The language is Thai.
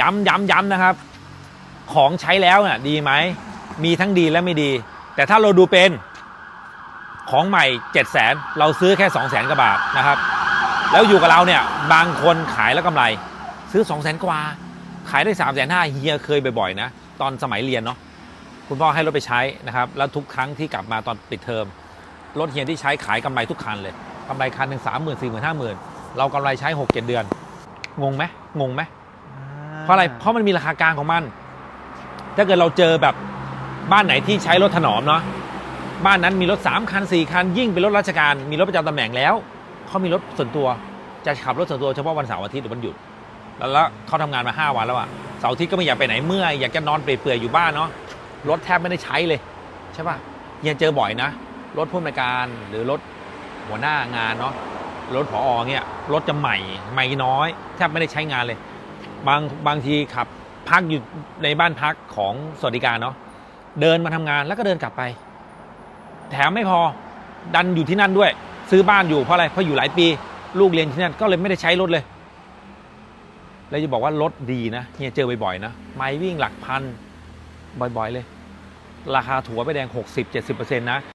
ย้ำย้ำย้ำนะครับ ของใช้แล้วน่ะดีไหม มีทั้งดีและไม่ดี แต่ถ้าเราดูเป็นของใหม่ 7 0 0 0 0 0เราซื้อแค่ 2 0 0 0 0 0กว่าบาทนะครับ แล้วอยู่กับเราเนี่ยบางคนขายแล้วกำไร ซื้อ 2 0 0 0 0 0กว่า ขายได้ 3 5 0 0 0เฮียเคยบ่อยๆนะ ตอนสมัยเรียนเนาะคุณพ่อให้รถไปใช้นะครับ แล้วทุกครั้งที่กลับมาตอนปิดเทอมรถเฮียที่ใช้ขายกำไรทุกคันเลยกำไรคันหนึ่งสามหมื่นสี่หมื่นห้าหมื่นเรากำไรใช้หกเจ็ดเดือน งงไหมงงไหม เพราะอะไรเพราะมันมีราคากลางของมัน ถ้าเกิดเราเจอแบบบ้านไหนที่ใช้รถถนอมเนาะบ้านนั้นมีรถ3คัน4คันยิ่งเป็นรถราชการ มีรถประจำตำแหน่งแล้วเขามีรถส่วนตัวจะขับรถส่วนตัวเฉพาะวันเสาร์อาทิตย์หรือวันหยุด แล้วเขาทำงานมา 5 วันแล้วอะเสาร์อาทิตย์ก็ไม่อยากไปไหนเมื่อยอยากจะนอนเปื่อยๆอยู่บ้านเนาะรถแทบไม่ได้ใช้เลยใช่ป่ะยังเจอบ่อยนะ รถผู้อำนวยการหรือรถหัวหน้างานเนาะรถผอเนี่ยรถจะใหม่ใหม่น้อยแทบไม่ได้ใช้งานเลย บางบางทีขับพักอยู่ในบ้านพักของสวัสดิการเนาะเดินมาทำงานแล้วก็เดินกลับไป แถมไม่พอดันอยู่ที่นั่นด้วย ซื้อบ้านอยู่เพราะอะไรเพราะอยู่หลายปี ลูกเรียนที่นั่นก็เลยไม่ได้ใช้รถเลยแล้วจะบอกว่ารถดีนะเฮียเจอบ่อยๆนะไม่วิ่งหลักพันบ่อยๆเลย ราคาถั่วไปแดง 60-70%นะ